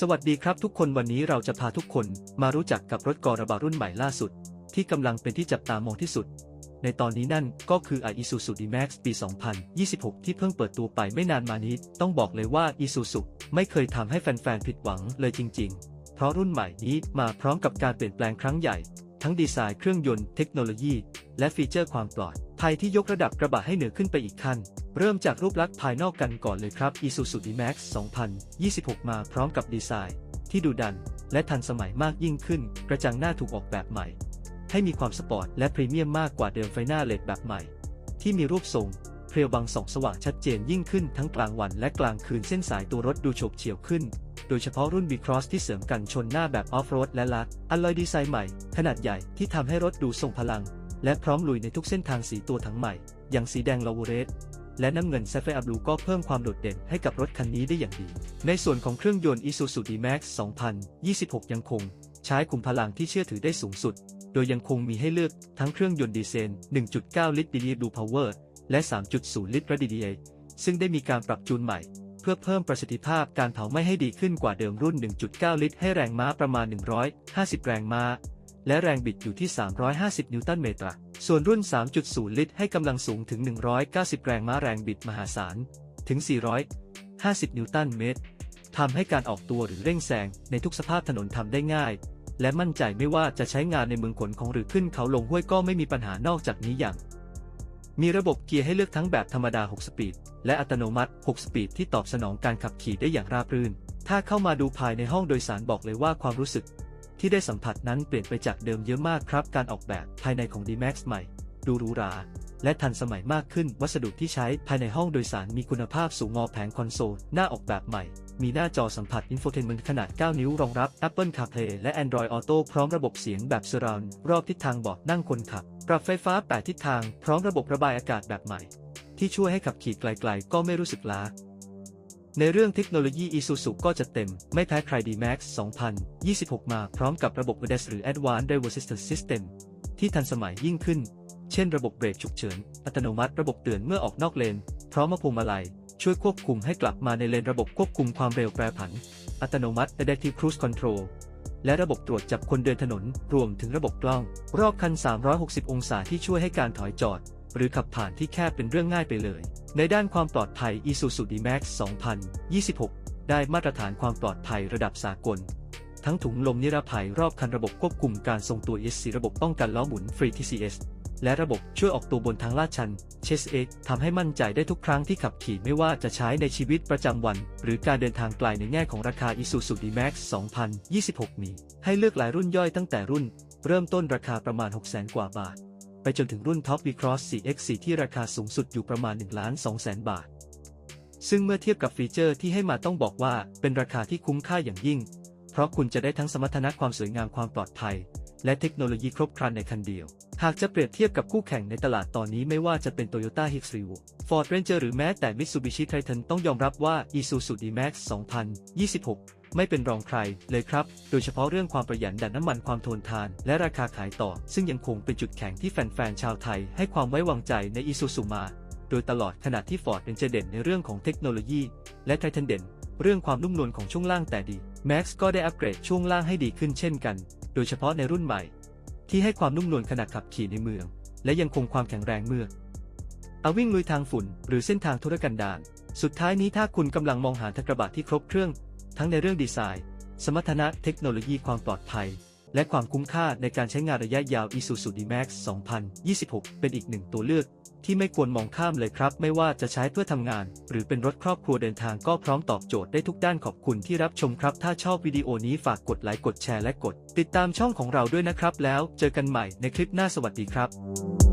สวัสดีครับทุกคนวันนี้เราจะพาทุกคนมารู้จักกับรถกระบะรุ่นใหม่ล่าสุด ที่กำลังเป็นที่จับตามองที่สุด ในตอนนี้นั่นก็คือ Isuzu D-Max ปี 2026 ที่เพิ่งเปิดตัวไปไม่นานมานี้ต้องบอกเลยว่า Isuzu ไม่เคยทำให้แฟนๆผิดหวังเลยจริง ๆ เพราะรุ่นใหม่นี้มาพร้อมกับการเปลี่ยนแปลงครั้งใหญ่ ทั้งดีไซน์เครื่องยนต์เทคโนโลยี และฟีเจอร์ความปลอดภัยที่ยกระดับกระบะให้เหนือขึ้นไปอีกขั้น เริ่มจากรูปลักษณ์ภายนอกกันก่อนเลยครับ Isuzu D-Max 2026 มาพร้อมกับดีไซน์ที่ดูดัน และทันสมัยมากยิ่งขึ้น กระจังหน้าถูกออกแบบใหม่ ให้มีความสปอร์ตและพรีเมียมมากกว่าเดิมไฟหน้าเลดแบบใหม่ ที่มีรูปทรงเพรียวบางส่องสว่างชัดเจนยิ่งขึ้นทั้งกลางวันและกลางคืนเส้นสายตัวรถดูโฉบเฉี่ยวขึ้น โดยเฉพาะรุ่น B-Cross ที่เสริมกันชนหน้าแบบออฟโรดและลัดอัลลอยดีไซน์ใหม่ ขนาดใหญ่ที่ทำให้รถดูทรงพลัง และพร้อมลุยในทุกเส้นทางสีตัวถังใหม่ อย่างสีแดงลาวเรส และน้ำเงิน s ซฟ i r e Blue ก็เพิ่มความโดดเด่นให้กับรถคันนี้ได้อย่างดี ในส่วนของเครื่องยนต์ Isuzu D-Max 2026 ยังคง ใช้ขุมพลังที่เชื่อถือได้สูงสุด โดยยังคงมีให้เลือกทั้งเครื่องยนต์ดีเซล 1.9 ลิตร DDI Blue Power และ 3.0 ลิตร DDI ซึ่งได้มีการปรับจูนใหม่ เพื่อเพิ่มประสิทธิภาพการเผาไหม้ให้ดีขึ้นกว่าเดิมรุ่น 1.9 ลิตร ให้แรงม้าประมาณ 150 แรงม้า และแรงบิดอยู่ที่ 350 นิวตันเมตร ส่วนรุ่น 3.0 ลิตรให้กำลังสูงถึง 190 แรงม้าแรงบิดมหาศาล ถึง 450 นิวตันเมตร ทำให้การออกตัวหรือเร่งแซงในทุกสภาพถนนทำได้ง่าย และมั่นใจไม่ว่าจะใช้งานในเมืองขนของหรือขึ้นเขาลงห้วยก็ไม่มีปัญหานอกจากนี้อย่างมีระบบเกียร์ให้เลือกทั้งแบบธรรมดา 6 สปีด และอัตโนมัติ 6 สปีด ที่ตอบสนองการขับขี่ได้อย่างราบรื่น ถ้าเข้ามาดูภายในห้องโดยสารบอกเลยว่าความรู้สึก ที่ได้สัมผัสนั้นเปลี่ยนไปจากเดิมเยอะมากครับ การออกแบบภายในของ D-Max ใหม่ ดูหรูหรา และทันสมัยมากขึ้น วัสดุที่ใช้ภายในห้องโดยสารมีคุณภาพสูงงอแผงคอนโซล หน้าออกแบบใหม่ มีหน้าจอสัมผัสอินโฟเทนเมนต์ขนาด 9 นิ้วรองรับ Apple CarPlay และ Android Auto พร้อมระบบเสียงแบบ Surround รอบทิศทางเบาะนั่งคนขับ ปรับไฟฟ้า 8 ทิศทาง พร้อมระบบระบายอากาศแบบใหม่ ที่ช่วยให้ขับขี่ไกล ๆ ก็ไม่รู้สึกล้า ในเรื่องเทคโนโลยี Isuzu ก็จะเต็ม ไม่แพ้ใคร D-Max 2026 มาพร้อมกับระบบ ADAS หรือ Advanced Driver Assistance System ที่ทันสมัยยิ่งขึ้น เช่นระบบเบรกฉุกเฉิน อัตโนมัติระบบเตือนเมื่อออกนอกเลน พร้อมมาพวงมาลัย ช่วยควบคุมให้กลับมาในเลนระบบควบคุมความเร็วแปรผัน อัตโนมัติ Adaptive Cruise Control และระบบตรวจจับคนเดินถนน รวมถึงระบบกล้อง รอบคัน 360 องศาที่ช่วยให้การถอยจอด หรือขับผ่านที่แคบเป็นเรื่องง่ายไปเลย ในด้านความปลอดภัย Isuzu D-Max 2026 ได้มาตรฐานความปลอดภัยระดับสากล ทั้งถุงลมนิรภัยรอบคันระบบควบคุมการทรงตัว ESC ระบบป้องกันล้อหมุน Free TCS และระบบช่วยออกตัวบนทางลาดชัน Chase X ทำให้มั่นใจได้ทุกครั้งที่ขับขี่ไม่ว่าจะใช้ในชีวิตประจำวัน หรือการเดินทางไกลในแง่ของราคา Isuzu D-Max 2026 มีให้เลือกหลายรุ่นย่อยตั้งแต่รุ่น เริ่มต้นราคาประมาณ 600,000 กว่าบาท ไปจนถึงรุ่น Top V-Cross 4X4 ที่ราคาสูงสุดอยู่ประมาณ1 2 0 0 0 0บาท ซึ่งเมื่อเทียบกับฟีเจอร์ที่ให้มาต้องบอกว่าเป็นราคาที่คุ้มค่าอย่างยิ่ง เพราะคุณจะได้ทั้งสมรรถนะความสวยงามความปลอดภัย และเทคโนโลยีครบครันในคันเดียว หากจะเปรียบเทียบกับคู่แข่งในตลาดตอนนี้ไม่ว่าจะเป็น Toyota Hilux Revo Ford Ranger หรือแม้แต่ Mitsubishi Triton ต้องยอมรับว่า Isuzu D-Max 2026 ไม่เป็นรองใครเลยครับ โดยเฉพาะเรื่องความประหยัดดันน้ำมันความทนทาน และราคาขายต่อ ซึ่งยังคงเป็นจุดแข็งที่แฟนๆชาวไทยให้ความไว้วางใจใน Isuzu มา โดยตลอดขณะที่ Ford Ranger เด่นในเรื่องของเทคโนโลยี และ Triton เด่น เรื่องความนุ่มนวลของช่วงล่างแต่ดี Max ก็ได้อัปเกรดช่วงล่างให้ดีขึ้นเช่นกัน โดยเฉพาะในรุ่นใหม่ ที่ให้ความนุ่มนวลขณะขับขี่ในเมือง และยังคงความแข็งแรงเมื่อเอาวิ่งลุยทางฝุ่น หรือเส้นทางธุรกันดารสุดท้ายนี้ถ้าคุณกำลังมองหาทักระบะที่ครบเครื่อง ทั้งในเรื่องดีไซน์ สมรรถนะเทคโนโลยีความปลอดภัย และความคุ้มค่าในการใช้งานระยะยาว Isuzu D-Max 2026 เป็นอีกหนึ่งตัวเลือก ที่ไม่ควรมองข้ามเลยครับ ไม่ว่าจะใช้เพื่อทำงาน หรือเป็นรถครอบครัวเดินทางก็พร้อมตอบโจทย์ได้ทุกด้านขอบคุณที่รับชมครับ ถ้าชอบวิดีโอนี้ฝากกดไลค์กดแชร์และกด ติดตามช่องของเราด้วยนะครับ แล้วเจอกันใหม่ในคลิปหน้าสวัสดีครับ